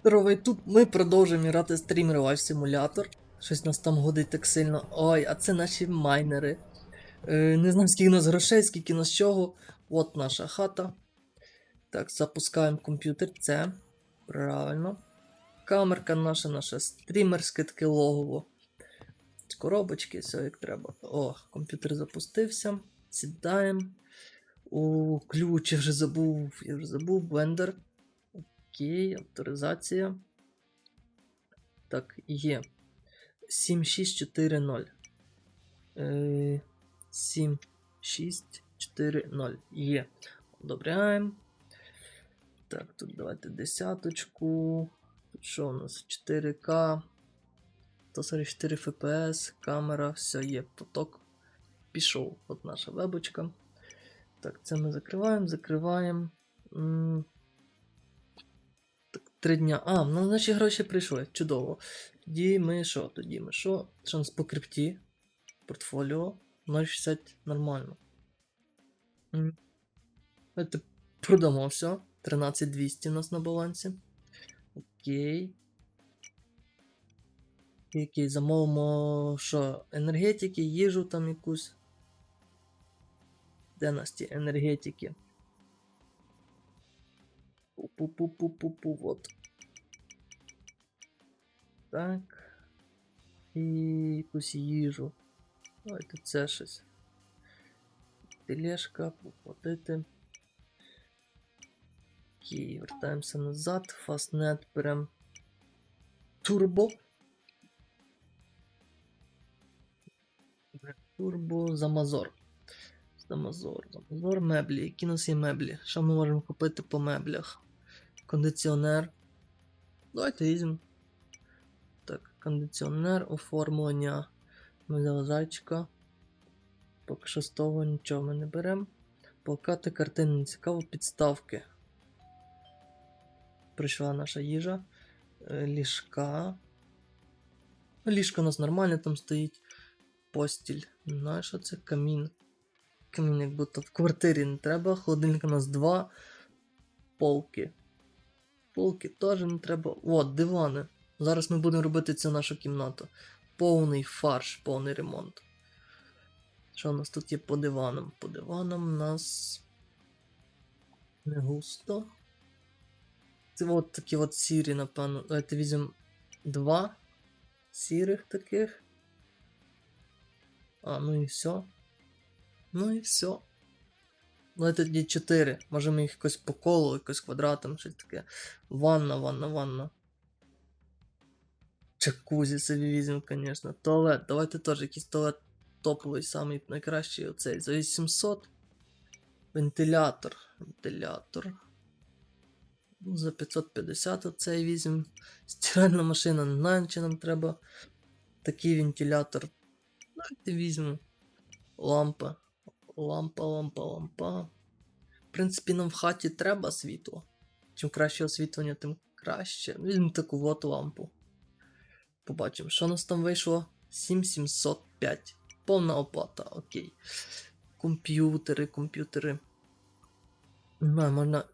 Здорово, і тут ми продовжуємо грати стрім Revive Simulator. Щось нас там годить так сильно. Ой, а це наші майнери. Е, не знаю, скільки нас грошей, скільки нас чого. От наша хата. Так, запускаємо комп'ютер. Це. Правильно. Камерка наша, наше стрімерське таке логово. Коробочки, все як треба. О, комп'ютер запустився. Сідаємо. У ключ я вже забув. Я вже забув. Блендер. Окей, авторизація. Так, є. 7640. Е, 7640. Є. Одобряємо. Так, тут давайте десяточку. Тут що у нас? 4К. 144 FPS, камера, все є, поток. Пішов. От наша вебочка. Так, це ми закриваємо, закриваємо. Три дня. А, ну наші гроші прийшли. Чудово. Тоді ми що? Тоді ми що? Нас по крипті? Портфоліо 0,60 нормально. Давайте продамо все. 13200 у нас на балансі. Окей. Окей, замовимо що? Енергетики, їжу там якусь. Де нас ті енергетики? Пу-пу-пу-пу-пу-пу, вот. Так. І якусь їжу. Давайте це щось. Тележка, поплатити. Окей, вертаємося назад. Фастнет берем турбо. Турбо Замазор. Замазор, Замазор, меблі. Які нас є меблі? Що ми можемо купити по меблях? Кондиціонер. Давайте візьмемо. Так, кондиціонер, оформлення. Ми зайчика. Поки що з того нічого ми не беремо. Плакати картини не цікаво, підставки. Прийшла наша їжа. Е, Ліжка. Ну, Ліжко у нас нормальне там стоїть. Постіль. Знаю, що це камін. Камін, як будто в квартирі не треба. Холодильник у нас два. Полки. Полки теж не треба. О, дивани. Зараз ми будемо робити цю нашу кімнату. Повний фарш, повний ремонт. Що у нас тут є по диванам? По диванам у нас. Не густо. Це от такі от сірі, напевно. Давайте візьмемо два сірих таких. А, ну і все. Ну і все. Давайте тоді 4. Можемо їх якось по колу, якось квадратом, щось таке. Ванна, ванна, ванна. Джакузі собі візьмемо, звісно. Туалет. Давайте теж якийсь туалет топовий, самий найкращий оцей. За 800. Вентилятор. Вентилятор. Ну, За 550 оцей візьмемо. Стиральна машина, не знаю, чи нам треба. Такий вентилятор. Давайте візьмемо. Лампа. Лампа, лампа, лампа. В принципі, нам в хаті треба світло. Чим краще освітлення, тим краще. Візьмемо таку от лампу. Побачимо, що у нас там вийшло. 7705. Повна оплата, окей. Комп'ютери, комп'ютери. Не можна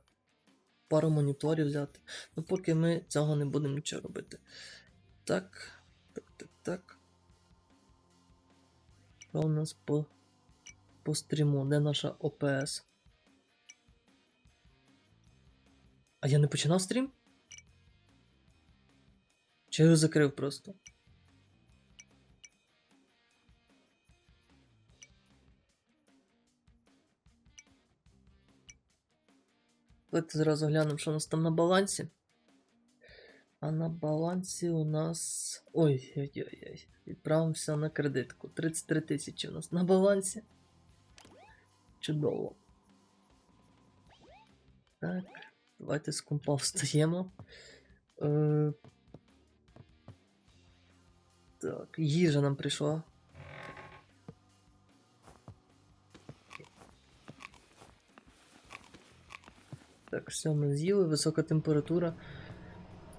пару моніторів взяти. Ну поки ми цього не будемо нічого робити. Так. Так, так, так. Що у нас по, по стріму? Де наша ОПС? А я не починав стрім? Чи я його закрив просто? Давайте зразу глянемо, що у нас там на балансі. А на балансі у нас. Ой-ой-ой. Відправимося на кредитку. 33 тисячі у нас на балансі. Чудово. Так. Давайте з компа встаємо. Е... Так, їжа нам прийшла. Так, все, ми з'їли, висока температура.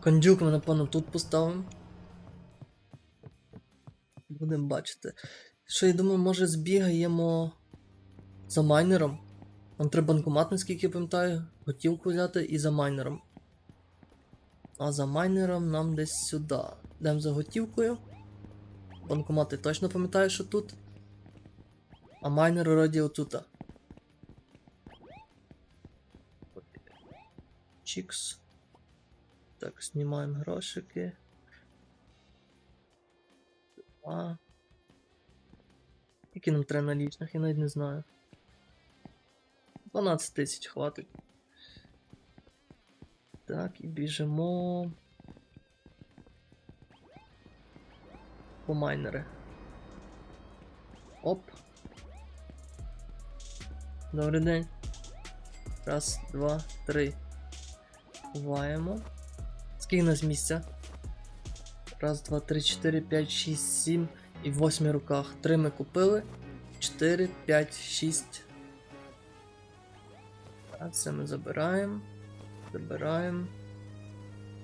Кондюк ми, напевно, тут поставимо. Будемо бачити. Що я думаю, може збігаємо за майнером. Нам треба банкомат, наскільки я пам'ятаю, готівку взяти і за майнером. А за майнером нам десь сюди. Йдемо за готівкою. Банкомати точно пам'ятаю, що тут. А майнер вроді отута. Чікс. Так, знімаємо грошики. А. Які нам треба налічних, я навіть не знаю. 12 тисяч хватить. Так, і біжимо. По майнери. Оп. Добрий день. Раз, два, три. Ховаємо. Скільки нас місця? Раз, два, три, чотири, п'ять, шість, сім і в восьми руках. Три ми купили. Чотири, п'ять, шість. Так, це ми забираємо. Забираємо.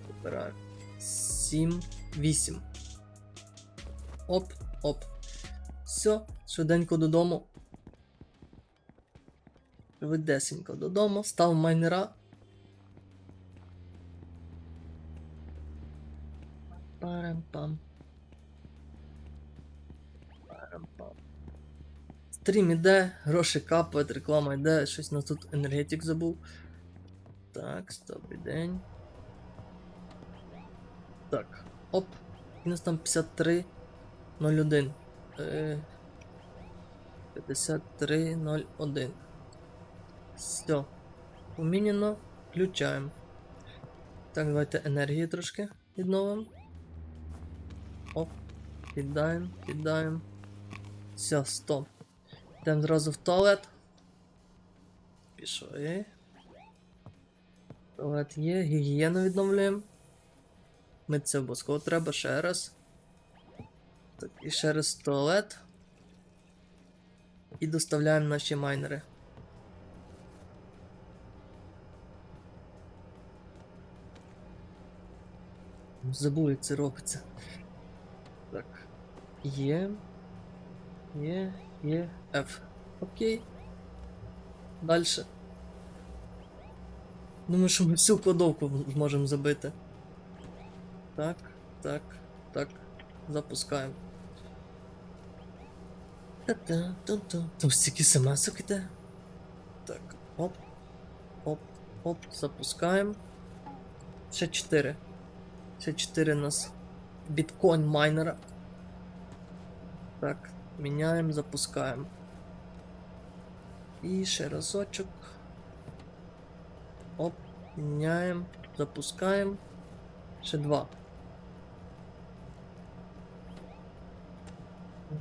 Забираємо. Сім, вісім. Оп, оп. Все, швиденько додому. Швидесенько додому. Став майнера. Парам-пам. Парам-пам. Стрім іде, гроші капають, реклама йде, щось на тут енергетик забув. Так, добрий день. Так, оп. У нас там 53.01. Е, 53.01. Все. Поміняно. Включаємо. Так, давайте енергії трошки відновимо. Оп. Кидаємо, кидаємо. Все, стоп. Йдемо зразу в туалет. Пішли. Туалет є, гігієну відновлюємо. Митися обов'язково треба ще раз. Так, і ще раз в туалет. І доставляємо наші майнери. Забув, як це робиться. Так. Є. Є, є, F. Окей. Дальше. Думаю, що ми всю кладовку зможемо забити. Так, так, так. Запускаємо. Та-та-та-та. Там стільки смс іде. Так, оп. Оп, оп, запускаємо. Ще 4. Ще 4 у нас біткоін майнера. Так, міняємо, запускаємо. І ще разочок. Оп, міняємо, запускаємо. Ще два.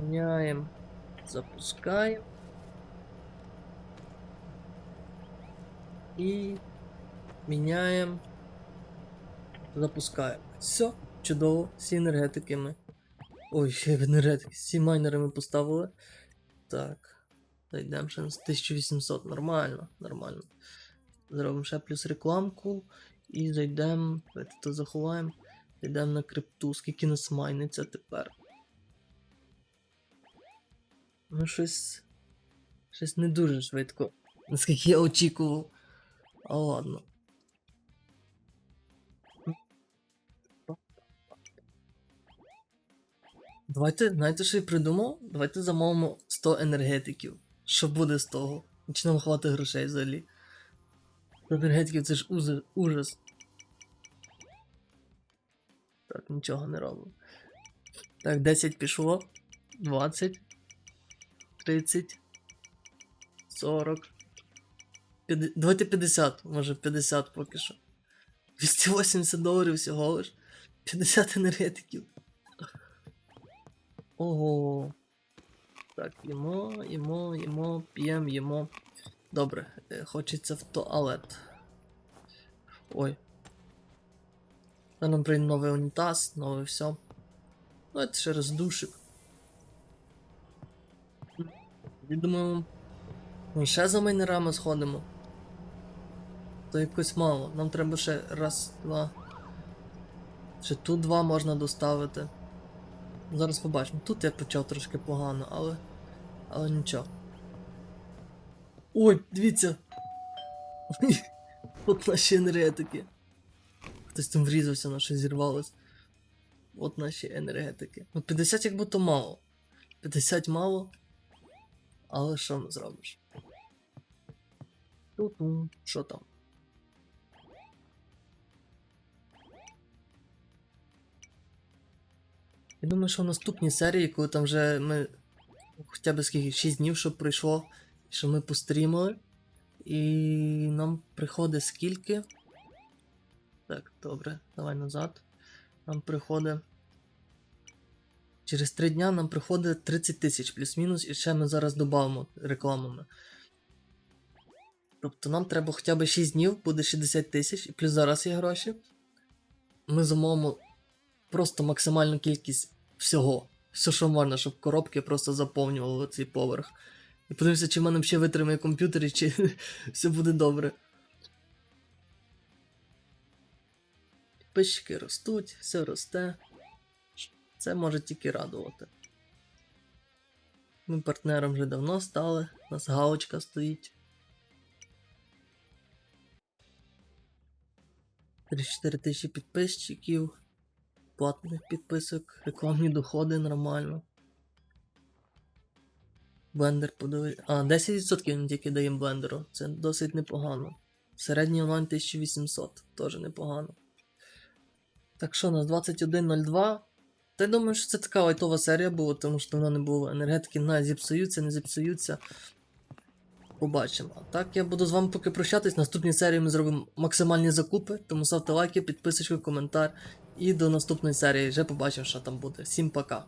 Міняємо, запускаємо. І міняємо. Запускаємо. Все, чудово, всі енергетики. Ой, ще енергетики, всі майнери ми поставили. Так. Зайдемо ще на 1800. Нормально, нормально. Зробимо ще плюс рекламку. І зайдемо. Давайте то заховаємо. Зайдемо на крипту. Скільки нас майниться тепер. Ну, щось. Щось не дуже швидко. Наскільки я очікував. А ладно. Давайте, знаєте, що я придумав? Давайте замовимо 100 енергетиків. Що буде з того? Чи нам хватить грошей взагалі? 100 енергетиків це ж ужас. Так, нічого не робимо. Так, 10 пішло. 20. 30. 40. 50, давайте 50, може 50 поки що. 280 доларів всього лиш. 50 енергетиків. Ого. Так, їмо, їмо, їмо, п'ємо, їмо. Добре, е, хочеться в туалет. Ой. Нам прийде новий унітаз, нове все. Давайте ще раз душик. Я думаю, ми ще за майнерами сходимо. То якось мало. Нам треба ще раз, два. Ще тут два можна доставити. Зараз побачимо. Тут я почав трошки погано, але. Але нічого. Ой, дивіться! От наші енергетики. Хтось там врізався, на щось зірвалось. От наші енергетики. Ну 50 як будто мало. 50 мало. Але що не зробиш? Ту-ту. Що там? Я думаю, що в наступній серії, коли там вже ми хоча б скільки 6 днів, щоб пройшло, що ми пострімили. І нам приходить скільки? Так, добре, давай назад. Нам приходить. Через 3 дня нам приходить 30 тисяч плюс-мінус, і ще ми зараз додамо рекламами. Тобто нам треба хоча б 6 днів, буде 60 тисяч, і плюс зараз є гроші. Ми замовимо просто максимальну кількість всього. Все, що можна, щоб коробки просто заповнювали цей поверх. І подивимося, чи в мене ще витримає комп'ютер, і чи все буде добре. Підписчики ростуть, все росте. Це може тільки радувати. Ми партнером вже давно стали, у нас галочка стоїть. 34 тисячі підписчиків, платних підписок, рекламні доходи нормально. Блендер подивись. А, 10% він тільки дає блендеру. Це досить непогано. Середній онлайн 1800, теж непогано. Так що у нас 21.02. Та я думаю, що це така лайтова серія була, тому що вона не було енергетики, навіть зіпсуються, не зіпсуються. Побачимо. Так, я буду з вами поки прощатись. Наступній серії ми зробимо максимальні закупи, тому ставте лайки, підписочку, коментар. І до наступної серії вже побачимо, що там буде. Всім пока.